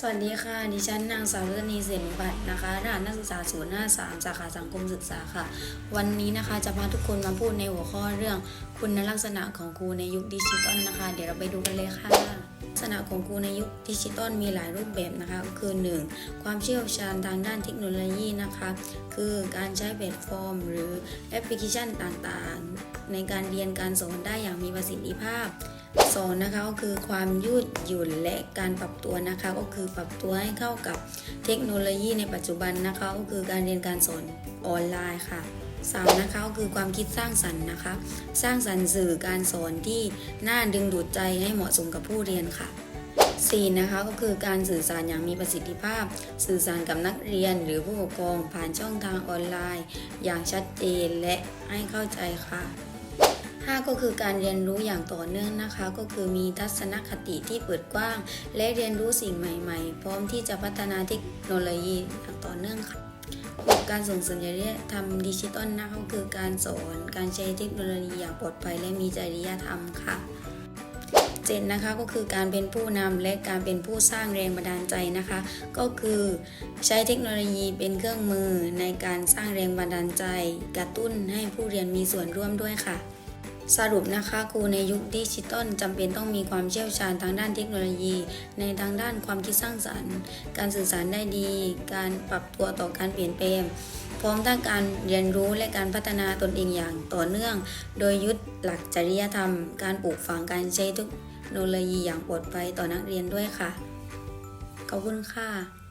สวัสดีค่ะ ดิฉันนางสาวรัตนีเสนบัตรนะคะรหัสนักศึกษาศูนย์หน้าสามสาขาสังคมศึกษาค่ะ วันนี้นะคะจะพาทุกคนมาพูดในหัวข้อเรื่องคุณลักษณะของครูในยุคดิจิตอลนะคะ เดี๋ยวเราไปดูกันเลยค่ะ ลักษณะของครูในยุคดิจิตอลมีหลายรูปแบบนะคะก็คือ 1. ความเชี่ยวชาญทางด้านเทคโนโลยีนะคะ คือการใช้แพลตฟอร์ม หรือแอปพลิเคชันต่างๆ ในการเรียนการสอนได้อย่างมีประสิทธิภาพ สองนะคะก็คือความยืดหยุ่นและการปรับตัวนะคะก็คือปรับตัวให้เข้ากับเทคโนโลยีในปัจจุบันนะคะก็คือการเรียนการสอนออนไลน์ค่ะสามนะคะก็คือความคิดสร้างสรรค์นะคะ สร้างสรรค์สื่อการสอนที่น่าดึงดูดใจให้เหมาะสมกับผู้เรียนค่ะ 4. นะคะก็คือการสื่อสารอย่างมีประสิทธิภาพ สื่อสารกับนักเรียนหรือผู้ปกครองผ่านช่องทางออนไลน์ อย่างชัดเจนและให้เข้าใจค่ะ 5 ก็คือการเรียนรู้อย่างต่อเนื่องนะคะ ก็คือมีทัศนคติที่เปิดกว้าง และเรียนรู้สิ่งใหม่ๆ พร้อมที่จะพัฒนาเทคโนโลยีอย่างต่อเนื่องค่ะหกการส่งเสริมจริยธรรมดิจิตอลนะคะก็คือการสอนการใช้เทคโนโลยีอย่างปลอดภัยและมีจริยธรรมค่ะเจ็ดนะคะก็คือการเป็นผู้นำและการเป็นผู้สร้างแรงบันดาลใจนะคะ ก็คือใช้เทคโนโลยีเป็นเครื่องมือในการสร้างแรงบันดาลใจ กระตุ้นให้ผู้เรียนมีส่วนร่วมด้วยค่ะ สรุปนะคะครูในยุคดิจิตอลจำเป็นต้องมีความเชี่ยวชาญทางด้านเทคโนโลยี ในทางด้านความคิดสร้างสรรค์ การสื่อสารได้ดี การปรับตัวต่อการเปลี่ยนแปลงพร้อมทั้งการเรียนรู้และการพัฒนาตนเองอย่างต่อเนื่อง โดยยึดหลักจริยธรรม การปลูกฝังการใช้เทคโนโลยีอย่างปลอดภัยต่อนักเรียนด้วยค่ะขอบคุณค่ะ